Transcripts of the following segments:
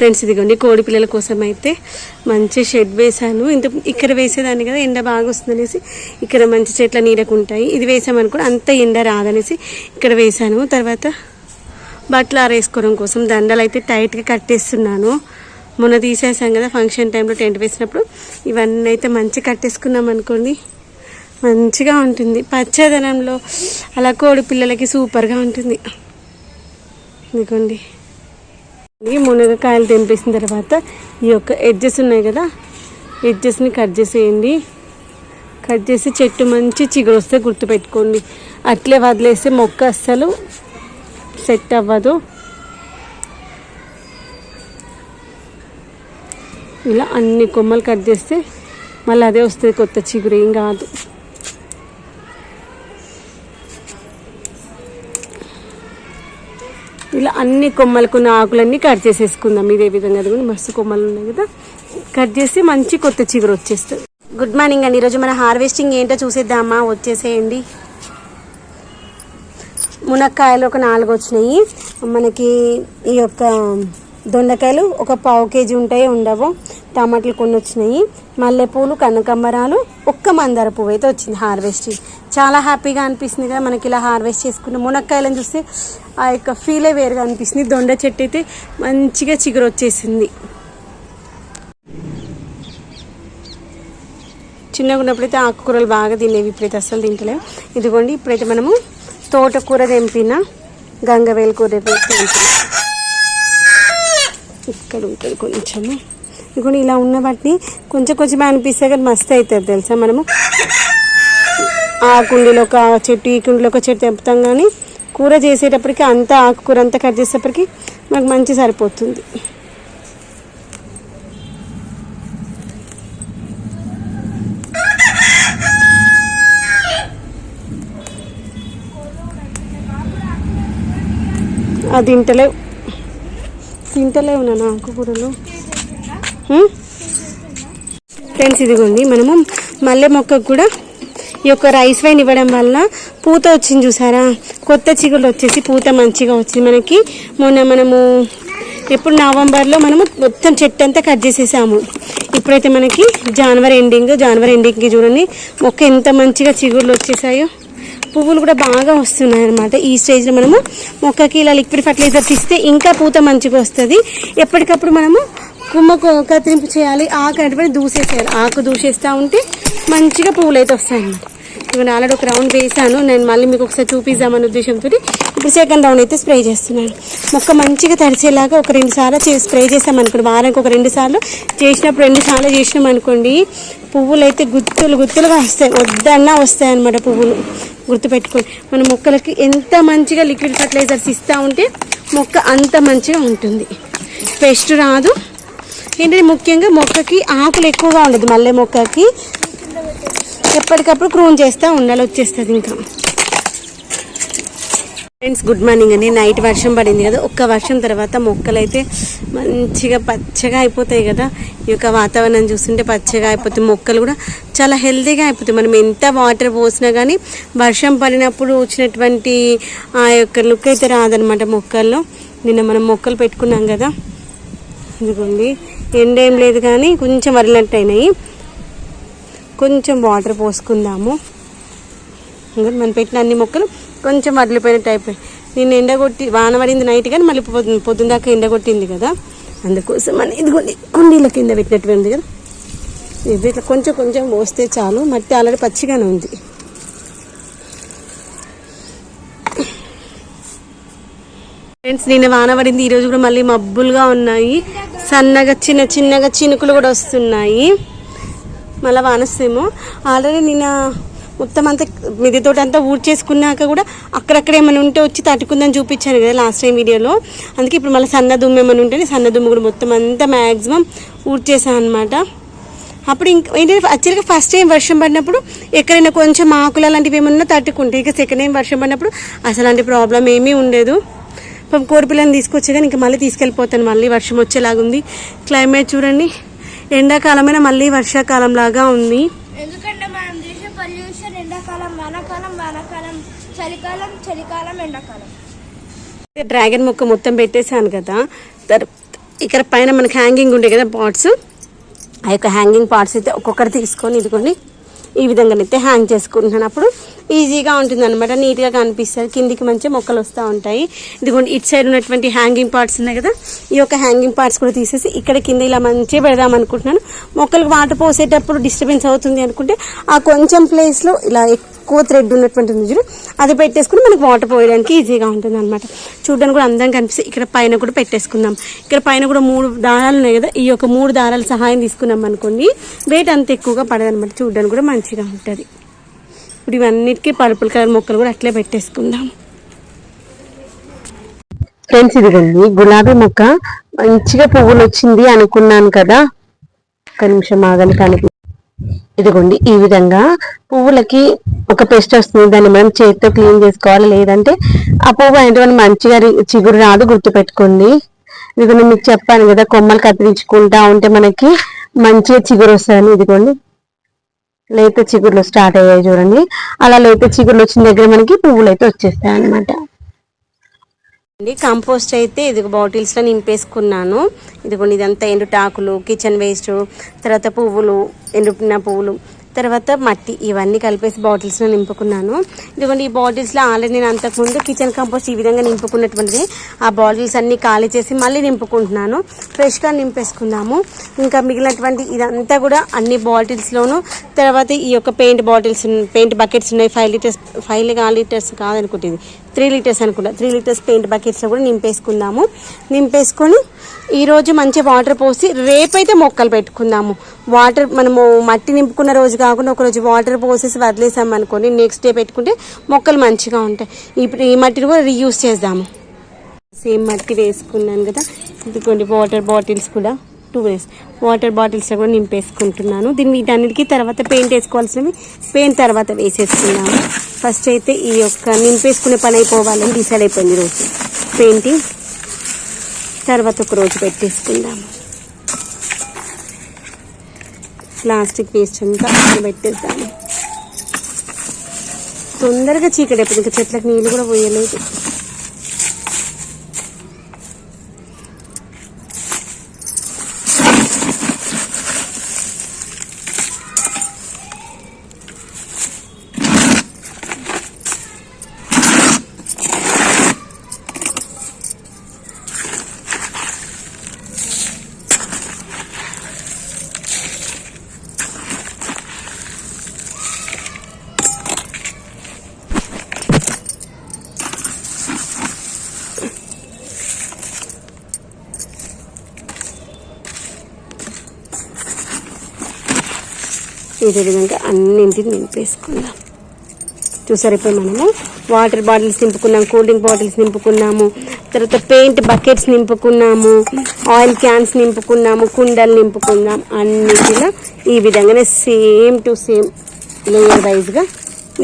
Friends ఇదిగోండి కోడి పిల్లల కోసం అయితే మంచి షెడ్ వేసాను ఇంత ఇక్కడ వేసేదాన్ని కదా ఎండ బాగా వస్తుందనేసి ఇక్కడ మంచి చెట్ల నీడకు ఉంటాయి ఇది వేసామనుకో అంత ఎండ రాదనేసి ఇక్కడ వేసాను తర్వాత బట్టలు ఆరేసుకోవడం కోసం దండలు అయితే టైట్గా కట్టేస్తున్నాను. మొన్న తీసేసాం కదా ఫంక్షన్ టైంలో టెంట్ వేసినప్పుడు. ఇవన్నీ అయితే మంచిగా కట్టేసుకున్నాం అనుకోండి. మంచిగా ఉంటుంది. పచ్చదనంలో అలా కోడి పిల్లలకి సూపర్గా ఉంటుంది. ఇదిగోండి. ఈ మునగకాయలు తెంపేసిన తర్వాత ఈ యొక్క ఎడ్జెస్ ఉన్నాయి కదా ఎడ్జెస్ని కట్ చేసేయండి. కట్ చేసి చెట్టు మంచి చిగురు వస్తే గుర్తుపెట్టుకోండి. అట్లే వదిలేస్తే మొక్క అస్సలు సెట్ అవ్వదు. ఇలా అన్ని కొమ్మలు కట్ చేస్తే మళ్ళీ అదే వస్తుంది కొత్త చిగురు ఏం కాదు. అన్ని కొమ్మలకున్న ఆకులన్నీ కట్ చేసేసుకుందాం. ఇదే విధంగా అది కూడా మస్తు కొమ్మలు ఉన్నాయి కదా. కట్ చేసి మంచి కొత్త చిగురు వచ్చేస్తుంది. గుడ్ మార్నింగ్ అండి. ఈరోజు మన హార్వెస్టింగ్ ఏంటో చూసేద్దామా? వచ్చేసేయండి. మునక్కాయలు ఒక నాలుగు వచ్చినాయి. మనకి ఈ యొక్క దొండకాయలు ఒక పావు కేజీ ఉంటాయి ఉండవు. టమాటాలు కొన్ని వచ్చినాయి. మల్లెపూలు కనకంబరాలు ఒక్క మందార పువ్వు అయితే వచ్చింది హార్వెస్టింగ్ చాలా హ్యాపీగా అనిపిస్తుంది కదా మనకి ఇలా హార్వెస్ట్ చేసుకున్న మునక్కాయలను చూస్తే ఆ యొక్క ఫీలే వేరుగా అనిపిస్తుంది. దొండ చెట్టు అయితే మంచిగా చిగురు వచ్చేసింది. చిన్నగా ఉన్నప్పుడైతే ఆకుకూరలు బాగా తినేవి ఇప్పుడైతే అస్సలు తింటలేవు. ఇదిగోండి ఇప్పుడైతే మనము తోటకూర తెంపిన గంగవేలు కూర తెంపిన. ఇక్కడ ఉంటుంది కొంచెము. ఇదిగోండి ఇలా ఉన్న వాటిని కొంచెం కొంచెం అనిపిస్తే కానీ మస్తు అవుతుంది తెలుసా మనము? ఆ కుండీలో ఒక చెట్టు ఈ కుండీలో ఒక చెట్టు తెంపుతాం కానీ కూర చేసేటప్పటికి అంతా ఆకుకూర అంతా కట్ చేసేటప్పటికి మనకు మంచి సరిపోతుంది. అది తింటలేవు తింటలేవు నా ఆకుకూరలు ఫ్రెండ్స్ ఇదిగోండి మనము మల్లె మొక్కకు కూడా ఈ యొక్క రైస్ వైన్ ఇవ్వడం వల్ల పూత వచ్చింది చూసారా? కొత్త చిగుళ్ళు వచ్చేసి పూత మంచిగా వచ్చింది మనకి. మొన్న మనము ఎప్పుడు నవంబర్లో మనము మొత్తం చెట్టు అంతా కట్ చేసేసాము. ఇప్పుడైతే మనకి జనవరి ఎండింగ్ జనవరి ఎండింగ్కి చూడండి మొక్క ఎంత మంచిగా చిగుళ్ళు వచ్చేసాయో. పువ్వులు కూడా బాగా వస్తున్నాయి అనమాట ఈ స్టేజ్లో మనము మొక్కకి ఇలా లిక్విడ్ ఫర్టిలైజర్స్ ఇస్తే ఇంకా పూత మంచిగా వస్తుంది. ఎప్పటికప్పుడు మనము కుమ్మకు కత్తిరింపు చేయాలి. ఆకు అనేటువంటి దూసేసేయాలి. ఆకు దూసేస్తూ ఉంటే మంచిగా పువ్వులు అయితే వస్తాయన్నమాట ఇవన్నీ ఆల్రెడీ ఒక రౌండ్ వేసాను నేను మళ్ళీ మీకు ఒకసారి చూపిద్దామనే ఉద్దేశంతో ఇప్పుడు సెకండ్ రౌండ్ అయితే స్ప్రే చేస్తున్నాను. మొక్క మంచిగా తడిచేలాగా ఒక రెండు సార్లు స్ప్రే చేసామనుకోండి వారానికి ఒక రెండు సార్లు చేసినప్పుడు రెండు సార్లు చేసినాం అనుకోండి పువ్వులు అయితే గుత్తులు గుత్తులుగా వస్తాయి. వద్దన్నా వస్తాయి అనమాట పువ్వులు. గుర్తుపెట్టుకోండి. మన మొక్కలకి ఎంత మంచిగా లిక్విడ్ ఫర్టిలైజర్స్ ఇస్తూ ఉంటే మొక్క అంత మంచిగా ఉంటుంది. పెస్ట్ రాదు. ఏంటంటే ముఖ్యంగా మొక్కకి ఆకులు ఎక్కువగా ఉండదు. మల్లె మొక్కకి ఎప్పటికప్పుడు క్రూన్ చేస్తూ ఉండాలి వచ్చేస్తుంది ఇంకా. ఫ్రెండ్స్ గుడ్ మార్నింగ్ అండి. నైట్ వర్షం పడింది కదా. ఒక్క వర్షం తర్వాత మొక్కలు అయితే మంచిగా పచ్చగా అయిపోతాయి కదా. ఈ యొక్క వాతావరణం చూస్తుంటే పచ్చగా అయిపోతాయి. మొక్కలు కూడా చాలా హెల్తీగా అయిపోతాయి. మనం ఎంత వాటర్ పోసినా కానీ వర్షం పడినప్పుడు వచ్చినటువంటి ఆ యొక్క లుక్ అయితే రాదనమాట మొక్కల్లో. నిన్న మనం మొక్కలు పెట్టుకున్నాం కదా. ఇదిగోండి. ఎండ ఏం లేదు కానీ కొంచెం వరినట్టు అయినాయి. కొంచెం వాటర్ పోసుకుందాము. ఇంకా మనం పెట్టిన అన్ని మొక్కలు కొంచెం వదిలిపోయినట్టు టైప్ నిన్న ఎండ కొట్టి వాన పడింది నైట్ కానీ మళ్ళీ పొద్దు పొద్దున దాకా ఎండ కొట్టింది కదా? అందుకోసం అని ఇదిగోండి కుండీల కింద పెట్టినట్టు ఉంది కదా? ఇది ఇట్లా కొంచెం కొంచెం పోస్తే చాలు. మట్టి ఆల్రెడీ పచ్చిగానే ఉంది. ఫ్రెండ్స్ నిన్న వాన పడింది. ఈరోజు కూడా మళ్ళీ మబ్బులుగా ఉన్నాయి. సన్నగా చిన్న చిన్నగా చినుకులు కూడా వస్తున్నాయి. మళ్ళీ వానస్తేమో. ఆల్రెడీ నిన్న మొత్తం అంతా మిది తోట అంతా ఊడ్ చేసుకున్నాక కూడా అక్కడక్కడ ఏమైనా ఉంటే వచ్చి తట్టుకుందని చూపించాను కదా లాస్ట్ టైం వీడియోలో అందుకే ఇప్పుడు మళ్ళీ సన్న దుమ్ము ఏమైనా ఉంటే సన్న దుమ్ము కూడా మొత్తం అంతా మ్యాక్సిమం ఊడ్ చేశాను అనమాట అప్పుడు ఇంక ఏంటంటే యాక్చువల్గా ఫస్ట్ టైం వర్షం పడినప్పుడు ఎక్కడైనా కొంచెం ఆకులు అలాంటివి ఏమన్నా తట్టుకుంటే ఇక సెకండ్ టైం వర్షం పడినప్పుడు అసలు అలాంటి ప్రాబ్లం ఏమీ ఉండదు. పాపం కోడిపిల్లని తీసుకొచ్చే కానీ ఇంకా మళ్ళీ తీసుకెళ్ళిపోతాను. మళ్ళీ వర్షం వచ్చేలాగుంది. క్లైమేట్ చూడండి. ఎండాకాలమైన మళ్ళీ వర్షాకాలం లాగా ఉంది ఎందుకంటే మనం చేసే పొల్యూషన్ ఎండాకాలం వానాకాలం వానాకాలం చలికాలం చలికాలం ఎండాకాలం. డ్రాగన్ మొక్క మొత్తం పెట్టేశాను కదా. ఇక్కడ పైన మనకి హ్యాంగింగ్ ఉండే కదా పాట్స్ ఆ యొక్క హ్యాంగింగ్ పార్ట్స్ అయితే ఒక్కొక్కటి తీసుకొని ఇదిగోండి. ఈ విధంగా అయితే హ్యాంగ్ చేసుకుంటున్నాను అప్పుడు ఈజీగా ఉంటుంది అనమాట నీట్గా కనిపిస్తుంది కిందికి మంచి మొక్కలు వస్తూ ఉంటాయి. ఇదిగోండి ఇటు సైడ్ ఉన్నటువంటి హ్యాంగింగ్ పార్ట్స్ ఉన్నాయి కదా ఈ యొక్క హ్యాంగింగ్ పార్ట్స్ కూడా తీసేసి ఇక్కడ కింద ఇలా మంచిగా పెడదాం అనుకుంటున్నాను. మొక్కలకు వాటర్ పోసేటప్పుడు డిస్టర్బెన్స్ అవుతుంది అనుకుంటే ఆ కొంచెం ప్లేస్లో ఇలా ఎక్కువ థ్రెడ్ ఉన్నటువంటి నుజులు అది పెట్టేసుకుని మనకి వాటర్ పోయడానికి ఈజీగా ఉంటుంది అనమాట చూడడానికి కూడా అందంగా కనిపిస్తుంది. ఇక్కడ పైన కూడా పెట్టేసుకుందాం. ఇక్కడ పైన కూడా మూడు దారాలు ఉన్నాయి కదా. ఈ యొక్క మూడు దారాల సహాయం తీసుకున్నాం అనుకోండి వెయిట్ అంత ఎక్కువగా పడదనమాట చూడడానికి కూడా మంచిగా ఉంటుంది. ఇప్పుడు ఇవన్నిటికీ పర్పుల్ కలర్ మొక్కలు కూడా అట్లే పెట్టేసుకుందాం. ఫ్రెండ్స్ ఇదిగండి గులాబీ మొక్క మంచిగా పువ్వులు వచ్చింది అనుకున్నాను కదా. ఒక నిమిషం ఆగలి కనిపి ఇదిగోండి ఈ విధంగా పువ్వులకి ఒక పెస్ట్ వస్తుంది. దాన్ని మనం చేతితో క్లీన్ చేసుకోవాలి. లేదంటే ఆ పువ్వు అనేటువంటి మంచిగా చిగురు రాదు గుర్తుపెట్టుకోండి. ఇదిగోండి మీకు చెప్పాను కదా కొమ్మలు కత్తిరించుకుంటా ఉంటే మనకి మంచిగా చిగురు వస్తుందని. ఇదిగోండి లేత చిగురులు స్టార్ట్ అయ్యాయి చూడండి. అలా లేత చిగురులు వచ్చిన దగ్గర మనకి పువ్వులు అయితే వచ్చేస్తాయి అనమాట కంపోస్ట్ అయితే ఇది బాటిల్స్లో నింపేసుకున్నాను. ఇదిగోండి ఇదంతా ఎండుటాకులు కిచెన్ వేస్ట్ తర్వాత పువ్వులు ఎండుపిన పువ్వులు తర్వాత మట్టి ఇవన్నీ కలిపేసి బాటిల్స్లో నింపుకున్నాను. ఇదిగోండి ఈ బాటిల్స్లో ఆల్రెడీ నేను అంతకుముందు కిచెన్ కంపోస్ట్ ఈ విధంగా నింపుకున్నటువంటిది. ఆ బాటిల్స్ అన్ని ఖాళీ చేసి మళ్ళీ నింపుకుంటున్నాను. ఫ్రెష్గా నింపేసుకున్నాము ఇంకా మిగిలినటువంటి ఇదంతా కూడా అన్ని బాటిల్స్లోను తర్వాత ఈ యొక్క పెయింట్ బాటిల్స్ పెయింట్ బకెట్స్ ఉన్నాయి. ఫైవ్ లీటర్స్ ఫైవ్ లీటర్స్ కాదనుకుంటుంది త్రీ లీటర్స్ అనుకుంటా. త్రీ లీటర్స్ పెయింట్ బకెట్స్లో కూడా నింపేసుకుందాము. నింపేసుకొని ఈరోజు మంచి వాటర్ పోసి రేపైతే మొక్కలు పెట్టుకుందాము. వాటర్ మనము మట్టి నింపుకున్న రోజు కాకుండా ఒకరోజు వాటర్ పోసేసి వదిలేసాం అనుకోండి నెక్స్ట్ డే పెట్టుకుంటే మొక్కలు మంచిగా ఉంటాయి. ఇప్పుడు ఈ మట్టిని కూడా రీయూస్ చేద్దాము. సేమ్ మట్టి వేసుకున్నాను కదా. ఇదిగోండి వాటర్ బాటిల్స్ కూడా. టూ డేస్ వాటర్ బాటిల్స్ కూడా నింపేసుకుంటున్నాను. దీన్ని వీటన్నిటికీ తర్వాత పెయింట్ వేసుకోవాల్సినవి పెయింట్ తర్వాత వేసేసుకున్నాము ఫస్ట్ అయితే ఈ యొక్క నింపేసుకునే పని అయిపోవాలని డిసైడ్ అయిపోయింది రోజు. పెయింటింగ్ తర్వాత ఒక రోజు పెట్టేసుకుందాము. ప్లాస్టిక్ వేస్ట్ అంతా పెట్టేద్దాము. తొందరగా చీకటి అయిపోయింది. ఇంకా చెట్లకు నీళ్ళు కూడా పోయలేదు. ఇదే విధంగా అన్నింటిని నింపేసుకుందాం. చూసారు ఇప్పుడు మనము? వాటర్ బాటిల్స్ నింపుకున్నాము కూల్ డ్రింక్ బాటిల్స్ నింపుకున్నాము తర్వాత పెయింట్ బకెట్స్ నింపుకున్నాము ఆయిల్ క్యాన్స్ నింపుకున్నాము కుండలు నింపుకున్నాం. అన్నిటిలో ఈ విధంగానే సేమ్ టు సేమ్ లేయర్ వైజ్గా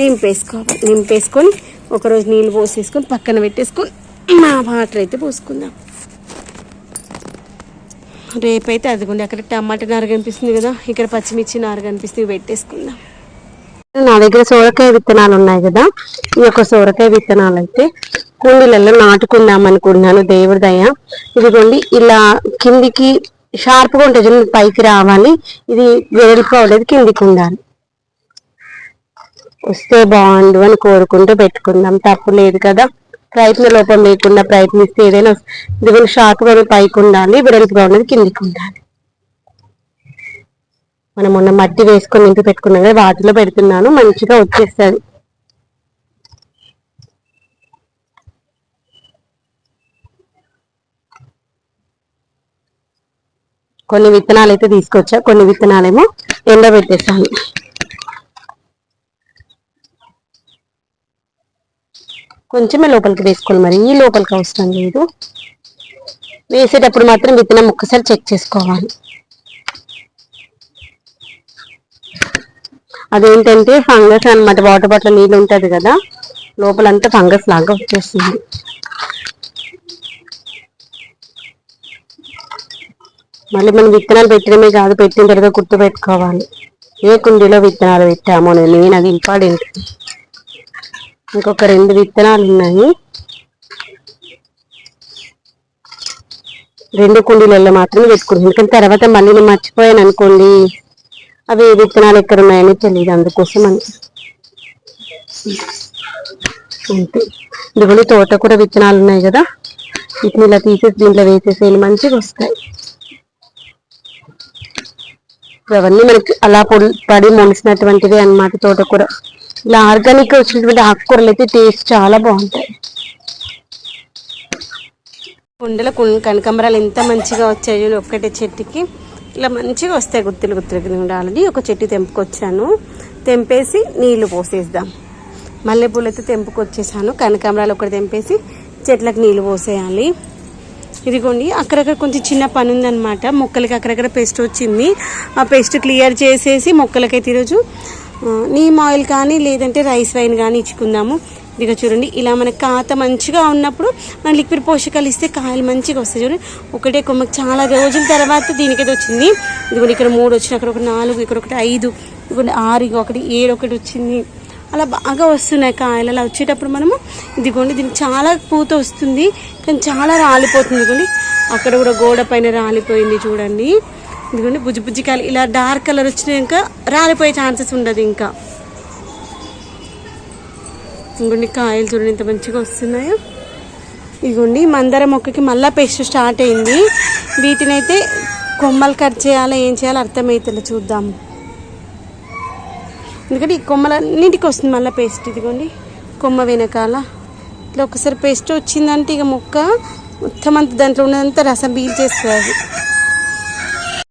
నింపేసుకోవాలి. నింపేసుకొని ఒకరోజు నీళ్ళు పోసేసుకొని పక్కన పెట్టేసుకొని మా వాటర్ అయితే పోసుకుందాం. రేపైతే అదిగోండి అక్కడ టమాటా నారు కనిపిస్తుంది కదా ఇక్కడ పచ్చిమిర్చి నారు కనిపిస్తుంది పెట్టేసుకుందాం. నా దగ్గర సోరకాయ విత్తనాలు ఉన్నాయి కదా ఈ యొక్క సోరకాయ విత్తనాలు అయితే కుండీలలో నాటుకుందాం అనుకుంటున్నాను దేవుడి దయ. ఇదిగోండి ఇలా కిందికి షార్ప్గా ఉంటుంది పైకి రావాలి. ఇది వెడల్పు అవ్వలేదు కిందికి ఉండాలి. వస్తే బాగుండు అని కోరుకుంటూ పెట్టుకుందాం తప్పు లేదు కదా. ప్రయత్న లోపం లేకుండా ప్రయత్నిస్తే ఏదైనా వస్తుంది. ఇదిగోండి షార్ప్గా పైకి ఉండాలి వెడల్పుగా ఉన్నది కిందికి ఉండాలి మనం మొన్న మట్టి వేసుకొని నింపి పెట్టుకున్నాం కదా వాటిలో పెడుతున్నాను మంచిగా వచ్చేస్తుంది కొన్ని విత్తనాలు అయితే తీసుకొచ్చా కొన్ని విత్తనాలేమో ఎండబెట్టేసాను కొంచెమే లోపలికి వేసుకోవాలి. మరి ఈ లోపలికి అవసరం లేదు. వేసేటప్పుడు మాత్రం విత్తనం ఒక్కసారి చెక్ చేసుకోవాలి. అదేంటంటే ఫంగస్ అనమాట వాటర్ బాటిల్ నీళ్ళు ఉంటుంది కదా లోపలంతా ఫంగస్ లాగా వచ్చేస్తుంది. మళ్ళీ మనం విత్తనాలు పెట్టడమే కాదు పెట్టిన తర్వాత గుర్తు పెట్టుకోవాలి ఏ కుండీలో విత్తనాలు పెట్టామో నేను అది ఇంపార్టెంట్. ఇంకొక రెండు విత్తనాలు ఉన్నాయి. రెండు కుండీలలో మాత్రమే పెట్టుకుంటాను ఎందుకంటే తర్వాత మళ్ళీ నేను మర్చిపోయాను అనుకోండి. అవి ఏ విత్తనాలు ఎక్కడ ఉన్నాయని తెలియదు అందుకోసం అని. అంతే. ఇదిగోని తోట కూడా విత్తనాలు ఉన్నాయి కదా. వీటిని ఇలా తీసేసి దీంట్లో వేసేసేయాలి మంచిగా వస్తాయి. అవన్నీ మనకి అలా పొడి పడి మొలిసినటువంటివి అన్నమాట తోటకూర ఇలా ఆర్గానిక్ వచ్చినటువంటి ఆకుకూరలు అయితే టేస్ట్ చాలా బాగుంటాయి. కుండల కనకంబరాలు కనకాంబరాలు ఎంత మంచిగా వచ్చాయి ఒక్కటే చెట్టుకి. ఇలా మంచిగా వస్తాయి గుత్తులు గుత్తులు కింద ఆల్రెడీ ఒక చెట్టు తెంపుకొచ్చాను. తెంపేసి నీళ్ళు పోసేద్దాం. మల్లెపూలు అయితే తెంపుకొచ్చేసాను. కనకాంబరాలు ఒకటి తెంపేసి చెట్లకు నీళ్ళు పోసేయాలి. ఇదిగోండి అక్కడక్కడ కొంచెం చిన్న పని ఉందన్నమాట. మొక్కలకి అక్కడక్కడ పెస్ట్ వచ్చింది. ఆ పెస్ట్ క్లియర్ చేసేసి మొక్కలకైతే ఈరోజు నీమ్ ఆయిల్ కానీ లేదంటే రైస్ వైన్ కానీ ఇచ్చుకుందాము. ఇదిగో చూడండి ఇలా మన కాత మంచిగా ఉన్నప్పుడు మనం లిక్విడ్ పోషకాలు ఇస్తే కాయలు మంచిగా వస్తాయి చూడండి. ఒకటే కొమ్మకి చాలా రోజుల తర్వాత దీనికైతే వచ్చింది. ఇదిగోండి ఇక్కడ మూడు వచ్చినాయి అక్కడ ఒక నాలుగు ఇక్కడ ఒకటి ఐదు ఇదిగోండి ఆరు ఒకటి ఏడు ఒకటి వచ్చింది. అలా బాగా వస్తున్నాయి కాయలు. అలా వచ్చేటప్పుడు మనము ఇదిగోండి దీనికి చాలా పూత వస్తుంది కానీ చాలా రాలిపోతుంది. ఇదిగోండి అక్కడ కూడా గోడ పైన రాలిపోయింది చూడండి. ఇదిగోండి బుజ్జి బుజ్జి కాయలు ఇలా డార్క్ కలర్ వచ్చినాక రాలిపోయే ఛాన్సెస్ ఉండదు ఇంకా. ఇంకొన్ని కాయలు చూడండి ఎంత మంచిగా వస్తున్నాయో. ఇదిగోండి మందర మొక్కకి మళ్ళా పెస్ట్ స్టార్ట్ అయింది. వీటినైతే కొమ్మలు కట్ చేయాలో ఏం చేయాలో అర్థమవుతుంది చూద్దాం. ఎందుకంటే ఈ కొమ్మలన్నింటికి వస్తుంది మళ్ళీ పేస్ట్. ఇదిగోండి కొమ్మ వెనకాల. ఇట్లా ఒకసారి పేస్ట్ వచ్చిందంటే ఇక మొక్క మొత్తం అంత దాంట్లో ఉన్నదంతా రసం బీల్ చేస్తుంది.